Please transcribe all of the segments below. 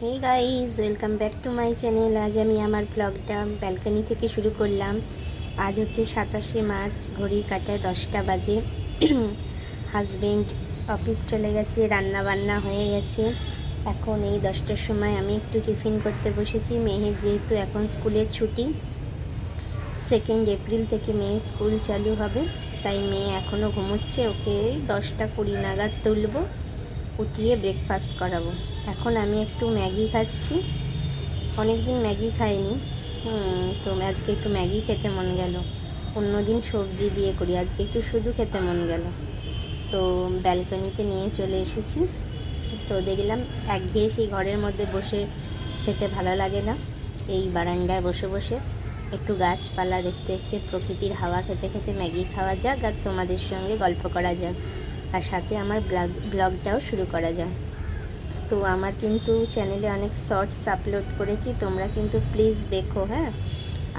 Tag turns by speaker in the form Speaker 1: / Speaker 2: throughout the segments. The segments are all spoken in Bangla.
Speaker 1: Hey guys welcome back to my channel আজ আমি আমার ব্লগটা ব্যালকনি থেকে শুরু করলাম। আজ হচ্ছে সাতাশে মার্চ, ঘড়ির কাটায় দশটা বাজে। হাজবেন্ড অফিস চলে গেছে রান্না বান্না হয়ে গেছে। এখন এই দশটার সময় আমি একটু টিফিন করতে বসেছি। মেয়ের যেহেতু এখন স্কুলের ছুটি সেকেন্ড এপ্রিল থেকে মেয়ে স্কুল চালু হবে। তাই মেয়ে এখনও ঘুমোচ্ছে, ওকে দশটা কুড়ি নাগাদ তুলবো। উঠিয়ে ব্রেকফাস্ট করাবো। এখন আমি একটু ম্যাগি খাচ্ছি। অনেক দিন ম্যাগি খাইনি। তো আজকে একটু ম্যাগি খেতে মন গেল। অন্যদিন সবজি দিয়ে করি। আজকে একটু শুধু খেতে মন গেল। তো ব্যালকনিতে নিয়ে চলে এসেছি। তো দেখলাম একঘেয়ে সেই ঘরের মধ্যে বসে খেতে ভালো লাগে না। এই বারান্দায় বসে বসে একটু গাছপালা দেখতে দেখতে প্রকৃতির হাওয়া খেতে খেতে ম্যাগি খাওয়া যাক আর তোমাদের সঙ্গে গল্প করা যাক। আর সাথে আমার ব্লগ, ব্লগটাও শুরু করা যায়। তো আমার কিন্তু চ্যানেলে অনেক শর্টস আপলোড করেছি, তোমরা কিন্তু প্লিজ দেখো হ্যাঁ?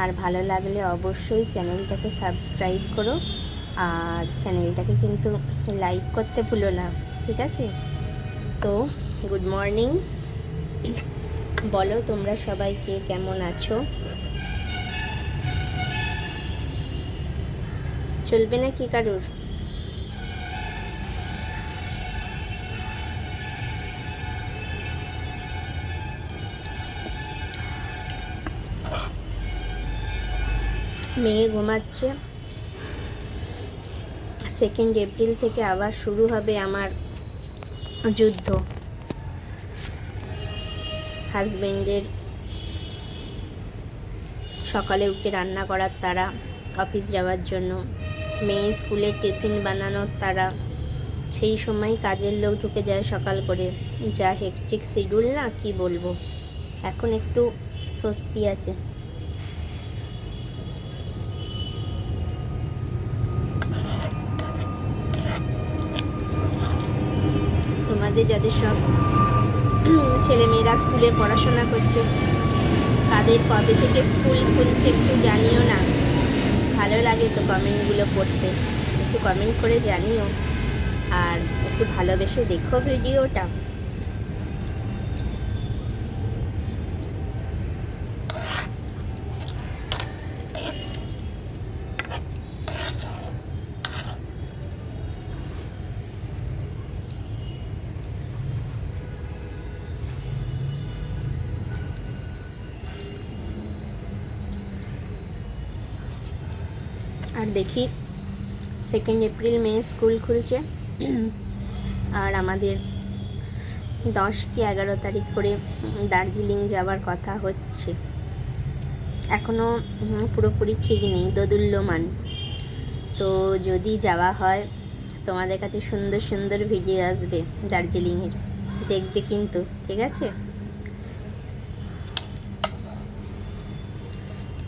Speaker 1: আর ভালো লাগলে অবশ্যই চ্যানেলটাকে সাবস্ক্রাইব করো, আর চ্যানেলটাকে কিন্তু লাইক করতে ভুলো না, ঠিক আছে? তো গুড মর্নিং। বলো তোমরা সবাই কে কেমন আছো? চলবে না কি কারুর? মেয়ে ঘুমাচ্ছে। সেকেন্ড এপ্রিল থেকে আবার শুরু হবে আমার যুদ্ধ। হাজবেন্ডের সকালে উঠে রান্না করার তারা অফিস যাওয়ার জন্য। মেয়ে স্কুলের টিফিন বানানোর তারা সেই সময় কাজের লোক ঢুকে যায় সকাল করে। যা হেকটিক শিডিউল না, কি বলব? এখন একটু স্বস্তি আছে। তোমাদের যাদের সব ছেলেমেয়েরা স্কুলে পড়াশোনা করছে, তাদের কবে থেকে স্কুল খুলছে একটু জানিও না। ভালো লাগে তো কমেন্টগুলো পড়তে, একটু কমেন্ট করে জানিও। আর একটু ভালোবেসে দেখো ভিডিওটা। আর দেখি সেকেন্ড এপ্রিল মে স্কুল খুলছে। আর আমাদের দশ কি এগারো তারিখ করে দার্জিলিং যাওয়ার কথা হচ্ছে। এখনও পুরোপুরি ঠিক নেই, দোদুল্যমান। তো যদি যাওয়া হয়, তোমাদের কাছে সুন্দর সুন্দর ভিডিও আসবে দার্জিলিংয়ের। দেখবে কিন্তু, ঠিক আছে?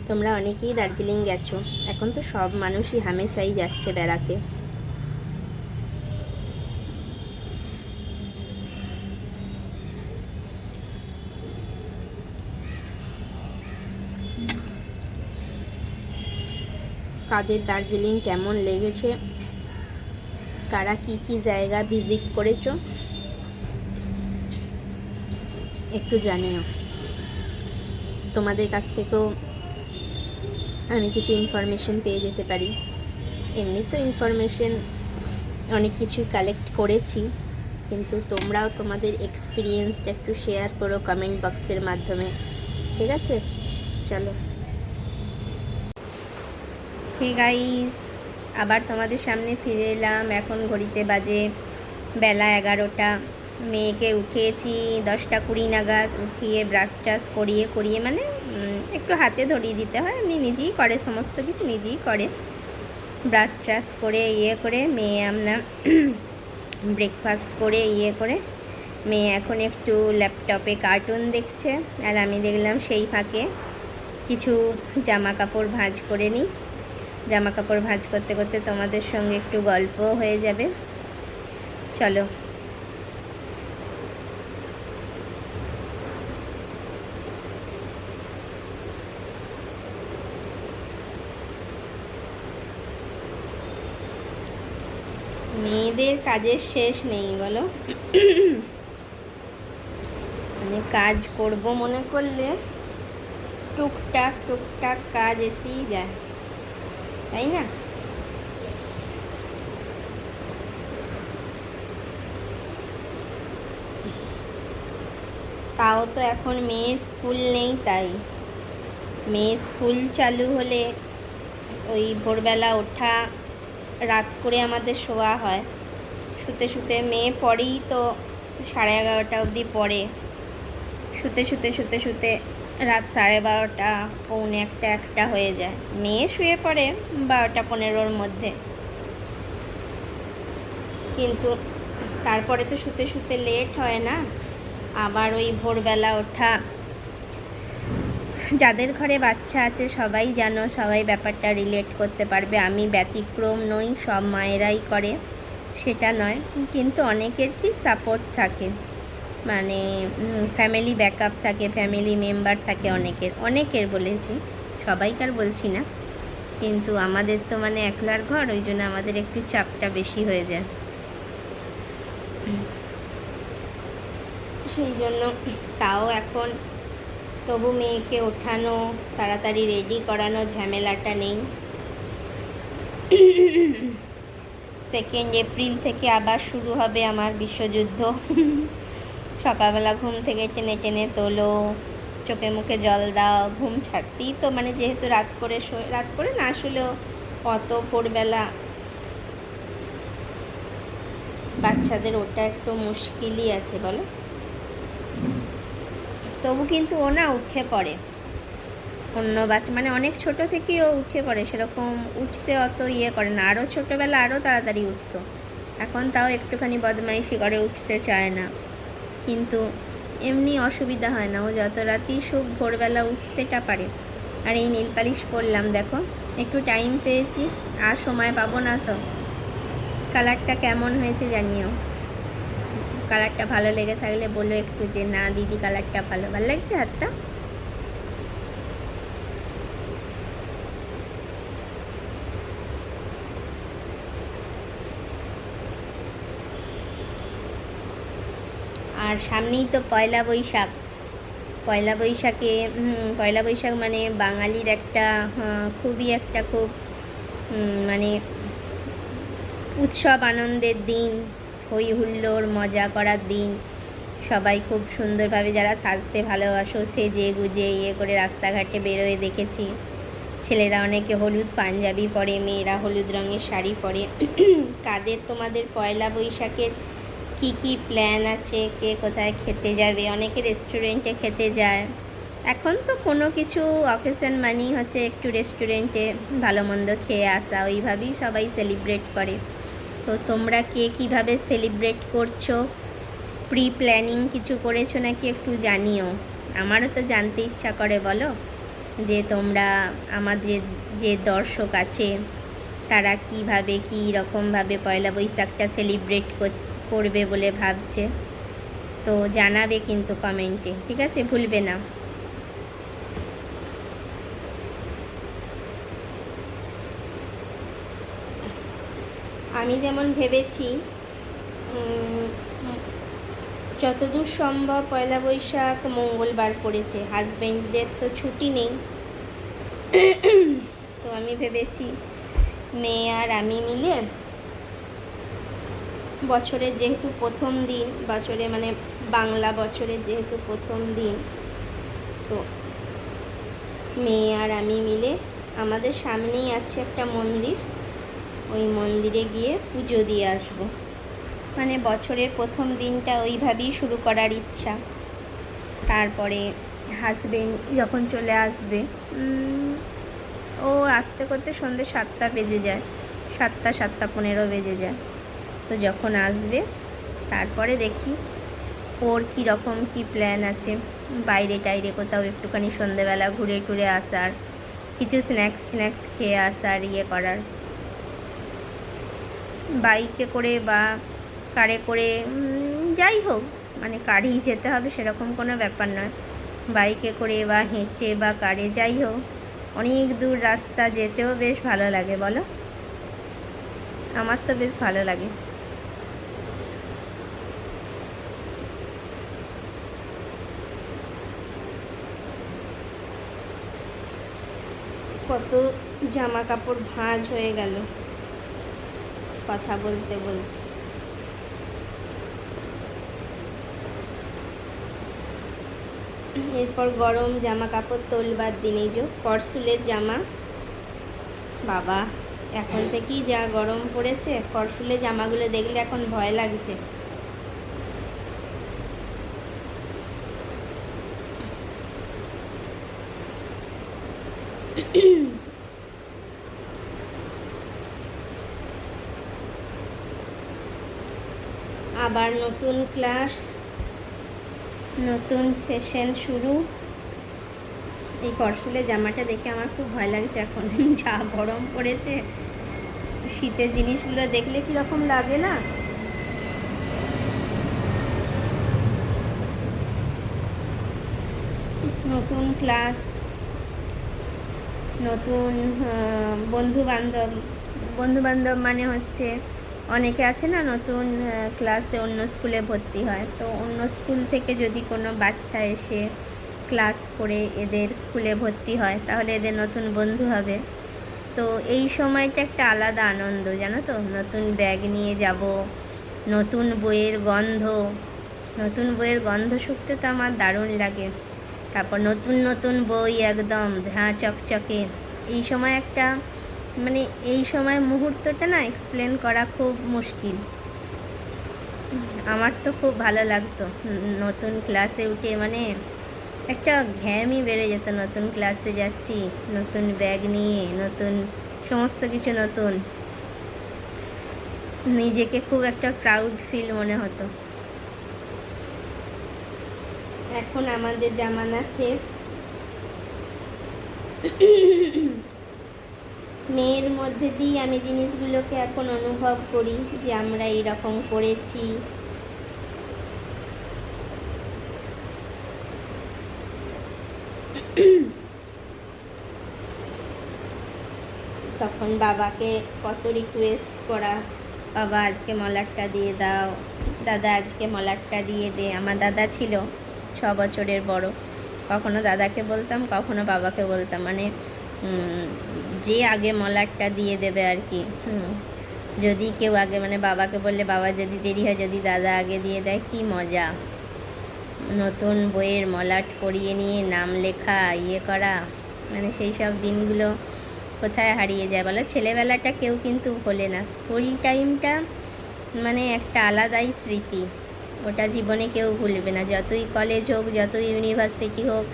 Speaker 1: তোমরা অনেকেই দার্জিলিং গেছো। এখন তো সব মানুষই হামেশাই যাচ্ছে বেড়াতে। কাদের দার্জিলিং কেমন লেগেছে? কারা কি কি জায়গা ভিজিট করেছ? একটু জানিও। তোমাদের কাছ থেকেও আমি কিছু ইনফরমেশন পেয়ে যেতে পারি। এমনি তো ইনফরমেশন অনেক কিছুই কালেক্ট করেছি, কিন্তু তোমরাও তোমাদের এক্সপিরিয়েন্সটা একটু শেয়ার করো কমেন্ট বক্সের মাধ্যমে। ঠিক আছে? চলো। হে গাইস আবার তোমাদের সামনে ফিরে এলাম। এখন ঘড়িতে বাজে বেলা এগারোটা। মেয়েকে উঠিয়েছি, দশটা কুড়ি নাগাদ। উঠিয়ে ব্রাশ টাশ করিয়ে করিয়ে মানে একটু হাতে ধরিয়ে দিতে হয়। এমনি নিজেই করে, সমস্ত কিছু নিজেই করে। ব্রাশ ট্রাশ করে ইয়ে করে, মেয়ে আমরা ব্রেকফাস্ট করে ইয়ে করে। মেয়ে এখন একটু ল্যাপটপে কার্টুন দেখছে। আর আমি দেখলাম সেই ফাঁকে কিছু জামা কাপড় ভাঁজ করে নিই। জামা কাপড় ভাঁজ করতে করতে তোমাদের সঙ্গে একটু গল্প হয়ে যাবে। চলো। মেয়েদের কাজের শেষ নেই, বলো? মানে কাজ করব মনে করলে? টুকটাক টুকটাক কাজ এসেই যায়, তাই না? তাও তো এখন মেয়ের স্কুল নেই তাই। মেয়ের স্কুল চালু হলে ওই ভোরবেলা ওঠা, রাত করে আমাদের শোয়া হয়। শুতে শুতে, মেয়ে পড়েই তো সাড়ে এগারোটা অবধি পড়ে। শুতে শুতে শুতে শুতে রাত সাড়ে বারোটা, পৌনে একটা একটা হয়ে যায়। মেয়ে শুয়ে পড়ে বারোটা পনেরোর মধ্যে। কিন্তু তারপরে তো শুতে শুতে লেট হয় না। আবার ওই ভোরবেলা ওঠা। যাদের ঘরে বাচ্চা আছে, সবাই জানো, সবাই ব্যাপারটা রিলেট করতে পারবে। আমি ব্যতিক্রম নই, সব মায়েরাই করে। সেটা নয়, কিন্তু অনেকের কি সাপোর্ট থাকে। মানে ফ্যামিলি ব্যাকআপ থাকে ফ্যামিলি মেম্বার থাকে অনেকের। অনেকের বলেছি, সবাইকার বলছি না। কিন্তু আমাদের তো মানে একলার ঘর, ওই জন্য আমাদের একটু চাপটা বেশি হয়ে যায়। সেই জন্য তাও এখন তবু মেয়েকে ওঠানো, তাড়াতাড়ি রেডি করানো ঝামেলাটা নেই। সেকেন্ড এপ্রিল থেকে আবার শুরু হবে আমার বিশ্বযুদ্ধ। সকালবেলা ঘুম থেকে টেনে টেনে তোলো, চোখে মুখে জল দাও, ঘুম ছাড়তেই তো মানে যেহেতু রাত করে রাত করে না আসলেও অত ভোরবেলা বাচ্চাদের ওটা একটু মুশকিলই আছে বলো। তবু কিন্তু ও না উঠে পড়ে। অন্য বাচ্চা মানে অনেক ছোট থেকেই ও উঠে পড়ে, সেরকম উঠতে অত ইয়ে করে না। আরও ছোটোবেলা আরও তাড়াতাড়ি উঠতো। এখন তাও একটুখানি বদমাইশি করে উঠতে চায় না। কিন্তু এমনি অসুবিধা হয় না। ও যত রাতেই সুখ ভোরবেলা উঠতেটা পারে। আর এই নীল পালিশ করলাম দেখো। একটু টাইম পেয়েছি। আর সময় পাবো না তো। কালারটা কেমন হয়েছে জানিও। কালারটা ভালো লেগে থাকলে বলো একটু যে, না, দিদি, কালারটা ভালো। ভালো লাগছে হাতটা? আর সামনেই তো পয়লা বৈশাখ। পয়লা বৈশাখে পয়লা বৈশাখ মানে বাঙালির একটা খুবই একটা খুব মানে উৎসব আনন্দের দিন হই হুল্লোড় মজা করার দিন। সবাই খুব সুন্দরভাবে যারা সাজতে ভালোবাসো, সেজে গুজে ইয়ে করে রাস্তাঘাটে বেরোয় দেখেছি। ছেলেরা অনেকে হলুদ পাঞ্জাবি পরে, মেয়েরা হলুদ রঙের শাড়ি পরে। কাদের তোমাদের পয়লা বৈশাখের কি কি প্ল্যান আছে, কে কোথায় খেতে যাবে, অনেকে রেস্টুরেন্টে খেতে যায়। এখন তো কোনো কিছু অকেশন মানেই হচ্ছে একটু রেস্টুরেন্টে ভালো মন্দ খেয়ে আসা, ওইভাবেই সবাই সেলিব্রেট করে। তো তোমরা কে কীভাবে সেলিব্রেট করছ? প্রি প্ল্যানিং কিছু করেছ নাকি একটু জানিও? আমারও তো জানতে ইচ্ছা করে, বলো? যে তোমরা আমাদের যে দর্শক আছে, তারা কীভাবে কী রকমভাবে পয়লা বৈশাখটা সেলিব্রেট করবে বলে ভাবছে। তো জানাবে কিন্তু কমেন্টে, ঠিক আছে? ভুলবে না। আমি যেমন ভেবেছি যতদূর সম্ভব পয়লা বৈশাখ মঙ্গলবার পড়েছে। হাজব্যান্ডদের তো ছুটি নেই। তো আমি ভেবেছি, মেয়ে আর আমি মিলে বছরের যেহেতু প্রথম দিন, বছরে মানে বাংলা বছরের যেহেতু প্রথম দিন, তো মেয়ে আর আমি মিলে আমাদের সামনেই আছে একটা মন্দির। ওই মন্দিরে গিয়ে পুজো দিয়ে আসব। মানে বছরের প্রথম দিনটা ওইভাবেই শুরু করার ইচ্ছা। তারপরে হাজবেন্ড যখন চলে আসবে ও আসতে করতে সন্ধ্যে সাতটা বেজে যায়। সাতটা সাতটা পনেরো বেজে যায়। তো যখন আসবে, তারপরে দেখি ওর কী রকম কী প্ল্যান আছে। বাইরে টাইরে কোথাও একটুখানি সন্ধেবেলা ঘুরে টুরে আসার, কিছু স্ন্যাক্স স্ন্যাক্স খেয়ে আসার ইয়ে করার। বাইকে করে বা কারে করে যাই হোক মানে কারেই যেতে হবে সেরকম কোনো ব্যাপার নয়। বাইকে করে বা হেঁটে বা কারে যাই হোক, অনেক দূর রাস্তা যেতেও বেশ ভালো লাগে, বলো? আমার তো বেশ ভালো লাগে। কত জামা কাপড় ভাঁজ হয়ে গেল। কথা বলতে বলতে। এরপর গরম জামা কাপড় তোলবার দিন যে করসুলের জামা। বাবা, এখন থেকেই যা গরম পড়েছে করসুলে জামাগুলো দেখলে এখন ভয় লাগছে। আবার নতুন ক্লাস, নতুন সেশন শুরু। এই করসুলে জামাটা দেখে আমার খুব ভয় লাগছে এখন। যা গরম পড়েছে, শীতের জিনিসগুলো দেখলে কীরকম লাগে না? নতুন ক্লাস নতুন বন্ধু বান্ধব বন্ধু বান্ধব মানে হচ্ছে অনেকে আছে না নতুন ক্লাসে অন্য স্কুলে ভর্তি হয়। তো অন্য স্কুল থেকে যদি কোনো বাচ্চা এসে ক্লাস করে এদের স্কুলে ভর্তি হয়, তাহলে এদের নতুন বন্ধু হবে। তো এই সময়টা একটা আলাদা আনন্দ, জানো তো? নতুন ব্যাগ নিয়ে যাব, নতুন বইয়ের গন্ধ। নতুন বইয়ের গন্ধ শুকতে তো আমার দারুণ লাগে। তারপর নতুন নতুন বই একদম ঝাঁ চকচকে। এই সময় একটা মানে এই সময় মুহূর্তটা না এক্সপ্লেন করা খুব মুশকিল। আমার তো খুব ভালো লাগতো। নতুন ক্লাসে উঠে মানে একটা ঘ্যামই বেড়ে যেত। নতুন ক্লাসে যাচ্ছি, নতুন ব্যাগ নিয়ে, নতুন সমস্ত কিছু নতুন। নিজেকে খুব একটা প্রাউড ফিল মনে হতো। এখন আমাদের জামানা শেষ। মেয়ের মধ্যে দিয়ে আমি জিনিসগুলোকে এখন অনুভব করি যে আমরা এরকম করেছি। তখন বাবাকে কত রিকোয়েস্ট করা, বাবা, আজকে মলারটা দিয়ে দাও। দাদা, আজকে মলারটা দিয়ে দে। আমার দাদা ছিল। ছ বছরের বড়। কখনো দাদাকে বলতাম, কখনো বাবাকে বলতাম। মানে যে আগে মলারটা দিয়ে দেবে আর কি যদি কেউ আগে মানে বাবাকে বললে, বাবা, যদি দেরি হয়, যদি দাদা আগে দিয়ে দেয়, কি মজা? নতুন বইয়ের মলাট পরিয়ে নিয়ে, নাম লেখা ইয়ে করা মানে সেই সব দিনগুলো কোথায় হারিয়ে যায় বলো? ছেলেবেলাটা কেউ কিন্তু ভোলে না। স্কুল টাইমটা মানে একটা আলাদাই স্মৃতি। ওটা জীবনে কেউ ভুলবে না। যতই কলেজ হোক, যতই ইউনিভার্সিটি হোক,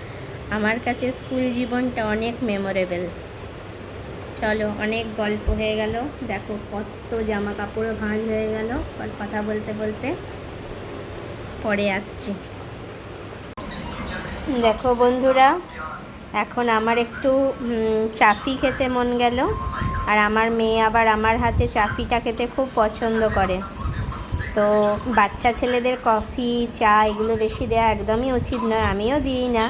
Speaker 1: আমার কাছে স্কুল জীবনটা অনেক মেমোরেবল চলো, অনেক গল্প হয়ে গেল। দেখো, কত জামা কাপড়ও ভাঁজ হয়ে গেল। কথা বলতে বলতে পরে আসছি। দেখো বন্ধুরা, এখন আমার একটু চাফি খেতে মন গেল। আর আমার মেয়ে আবার আমার হাতে চাফিটা খেতে খুব পছন্দ করে। তো বাচ্চা ছেলেদের কফি চা এগুলো বেশি দেওয়া একদমই উচিত নয় আমিও দিই না।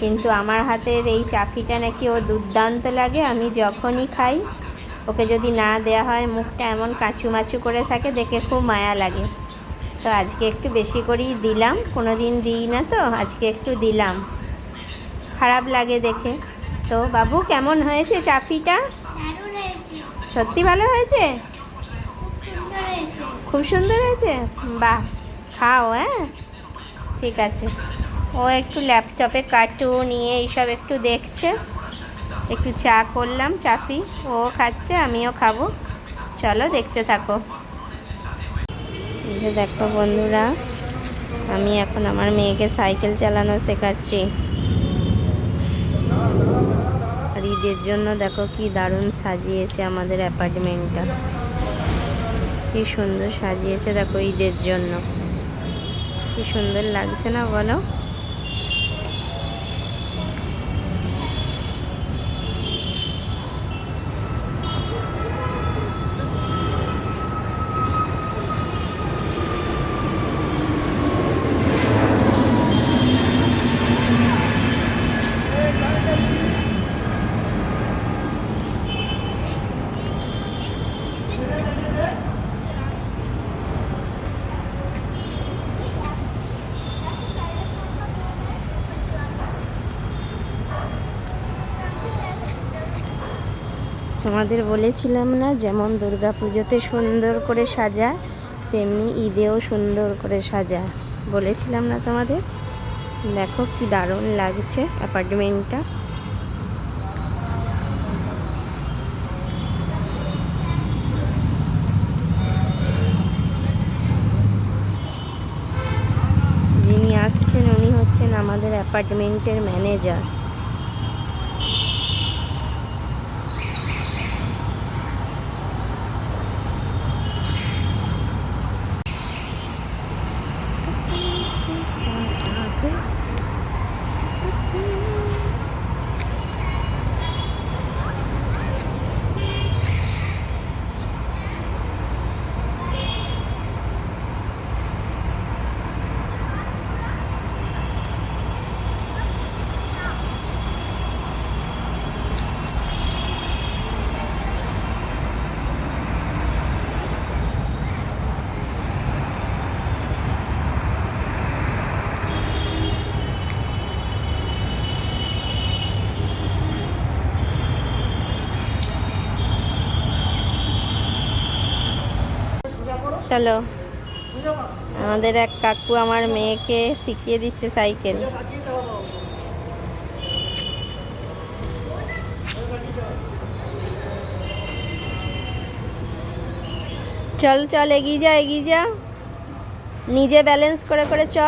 Speaker 1: কিন্তু আমার হাতের এই চাফিটা নাকি ও দুর্দান্ত লাগে আমি যখনই খাই ওকে যদি না দেয়া হয় মুখটা এমন কাঁচু মাচু করে থাকে দেখে খুব মায়া লাগে। তো আজকে একটু বেশি করেই দিলাম কোনো দিন দিই না তো আজকে একটু দিলাম। খারাপ লাগে দেখে। তো বাবু কেমন হয়েছে চাফিটা? সত্যি ভালো হয়েছে? খুব সুন্দর হয়েছে? বাহ, খাও হ্যাঁ? ঠিক আছে। ও একটু ল্যাপটপে কার্টুন নিয়ে এইসব একটু দেখছে। একটু চা করলাম চাপি ও খাচ্ছে, আমিও খাব। চলো, দেখতে থাকো। দেখো বন্ধুরা, আমি এখন আমার মেয়েকে সাইকেল চালানো শেখাচ্ছি। আর ঈদের জন্য দেখো কি দারুণ সাজিয়েছে আমাদের অ্যাপার্টমেন্টটা। কি সুন্দর সাজিয়েছে দেখো ঈদের জন্য। কি সুন্দর লাগছে না বলো? তোমাদের বলেছিলাম না, যেমন দুর্গা পুজোতে সুন্দর করে সাজা, তেমনি ঈদেও সুন্দর করে সাজা। বলেছিলাম না তোমাদের? দেখো কি দারুণ লাগছে অ্যাপার্টমেন্টটা। যিনি আসছেন, উনি হচ্ছেন আমাদের অ্যাপার্টমেন্টের ম্যানেজার। চলো। আমাদের এক কাকু আমার মেয়েকে শিখিয়ে দিচ্ছে সাইকেল। চল চল, এগিয়ে যা এগিয়ে যা। নিজে ব্যালেন্স করে করে চ।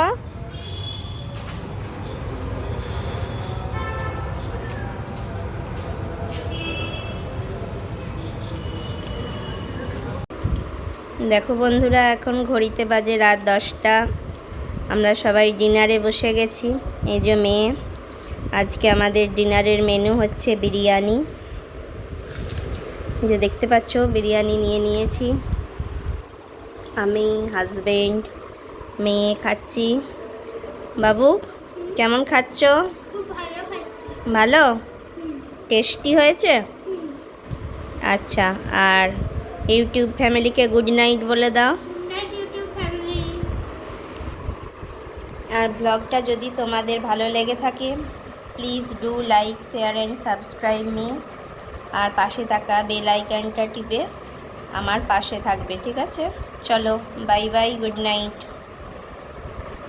Speaker 1: দেখো বন্ধুরা, এখন ঘড়িতে বাজে রাত দশটা। আমরা সবাই ডিনারে বসে গেছি, এই যে মেয়ে। আজকে আমাদের ডিনারের মেনু হচ্ছে বিরিয়ানি। যে দেখতে পাচ্ছ, বিরিয়ানি নিয়ে নিয়েছি। আমি, হাজবেন্ড, মেয়ে খাচ্ছি। বাবু, কেমন খাচ্ছ? ভালো? টেস্টি হয়েছে? আচ্ছা আর ইউটিউব ফ্যামিলিকে গুড নাইট বলে দাও। আর ব্লগটা যদি তোমাদের ভালো লেগে থাকে please do like share and subscribe me আর পাশে থাকা বেল আইকনটা টিপে আমার পাশে থাকবে ঠিক আছে? চলো বাই বাই গুড নাইট